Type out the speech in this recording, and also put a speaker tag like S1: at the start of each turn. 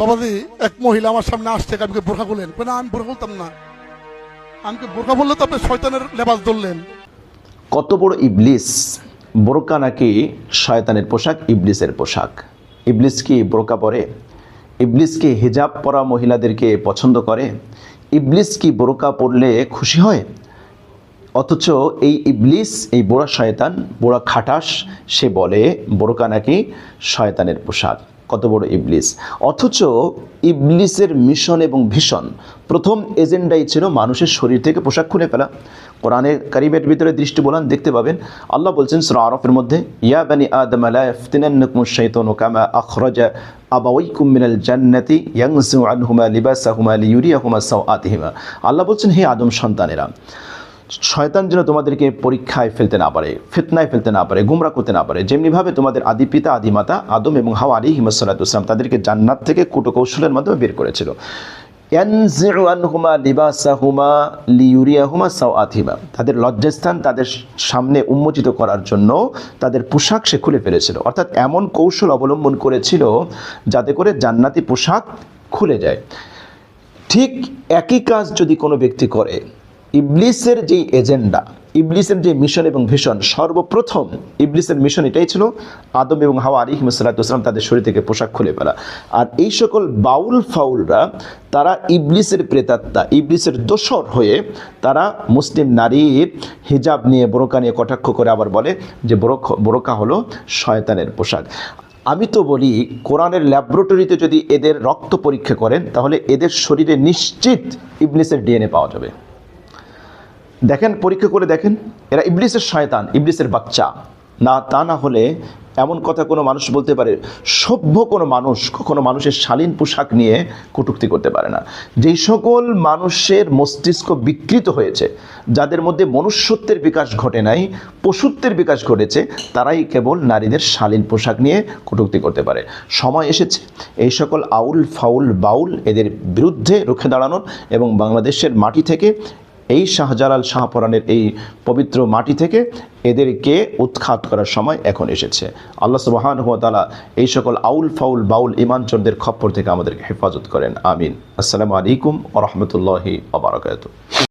S1: বাবাজি, এক মহিলা আমার সামনে আসছে আমি কি বোরখা খুলেন। না, আমি বোরখা খুলতাম না। আমি কি বোরখা বললে তো আপনি শয়তানের লেবাস ধরলেন?
S2: কত বড় ইবলিস, বোরকা নাকি শয়তানের পোশাক, ইবলিসের পোশাক? ইবলিস কি বোরকা পরে? ইবলিস কি হিজাব পরা মহিলাদেরকে পছন্দ করে? ইবলিস কি বোরকা পরলে খুশি হয়? অথচ এই ইবলিস, এই বোড়া শয়তান, বোড়া খাটাস, সে বলে বোরকা নাকি শয়তানের পোশাক। কত বড় ইবলিস? অথচ ইবলিসের মিশন এবং ভীষণ, প্রথম এজেন্ডাই ছিল মানুষের শরীর থেকে পোশাক খুলে ফেলা। কোরআনের কারিমের ভিতরে দৃষ্টি বলান, দেখতে পাবেন, আল্লাহ বলছেন সুরা আরফের মধ্যে, ইয়া বানি আদম, লা ইফতিনান্নাকুম শাইতানু কামা আখরাজা আবাওয়াইকুম আল্লাহ বলছেন, হে আদম সন্তানেরা শয়তান যেন তোমাদেরকে পরীক্ষায় ফেলতে না পারে, ফিতনায় ফেলতে না পারে, গুমরা করতে না পারে, যেমনিভাবে তোমাদের আদি পিতা, আদি মাতা আদম এবং হাওয়া আলী হিমসাল্লাতুসলাম তাদেরকে জান্নাত থেকে কৌশলের মাধ্যমে বের করেছিল। তাদের লজ্জাস্থান তাদের সামনে উন্মোচিত করার জন্য তাদের পোশাক সে খুলে ফেলেছিল। অর্থাৎ এমন কৌশল অবলম্বন করেছিল যাতে করে জান্নাতি পোশাক খুলে যায়। ঠিক একই কাজ যদি কোনো ব্যক্তি করে ইবলিসের যে এজেন্ডা, ইবলিসের যে মিশন এবং ভিশন, সর্বপ্রথম ইবলিসের মিশন এটাই ছিল আদম এবং হাওয়া আলী হিমসাল্লাম তাদের শরীর থেকে পোশাক খুলে ফেলা। আর এই সকল বাউল ফাউলরা, তারা ইবলিসের প্রেতাত্মা, ইবলিসের দোসর হয়ে তারা মুসলিম নারীর হিজাব নিয়ে, বোরকা নিয়ে কটাক্ষ করে আবার বলে যে বোরকা হলো শয়তানের পোশাক। আমি তো বলি, কোরআনের ল্যাবরেটরিতে যদি এদের রক্ত পরীক্ষা করেন, তাহলে এদের শরীরে নিশ্চিত ইবলিসের ডিএনএ পাওয়া যাবে। দেখেন, পরীক্ষা করে দেখেন, এরা ইবলিসের শয়তান, ইবলিসের বাচ্চা। না, তা না হলে এমন কথা কোনো মানুষ বলতে পারে, সভ্য কোনো মানুষ কখনো মানুষের শালীন পোশাক নিয়ে কটূক্তি করতে পারে না। যেই সকল মানুষের মস্তিষ্ক বিকৃত হয়েছে, যাদের মধ্যে মনুষ্যত্বের বিকাশ ঘটে নাই, পশুত্বের বিকাশ ঘটেছে, তারাই কেবল নারীদের শালীন পোশাক নিয়ে কটূক্তি করতে পারে। সময় এসেছে। এই সকল আউল ফাউল বাউল এদের বিরুদ্ধে রুখে দাঁড়ানোর এবং বাংলাদেশের মাটি থেকে এই শাহজালাল শাহপরানের এই পবিত্র মাটি থেকে এদেরকে উৎখাত করার সময় এখন এসেছে। আল্লাহ সুবাহান হুয়া তালা এই সকল আউল ফাউল বাউল ইমানচরদের খপ্পর থেকে আমাদেরকে হেফাজত করেন। আমিন। আসসালামু আলাইকুম ও রহমতুল্লাহি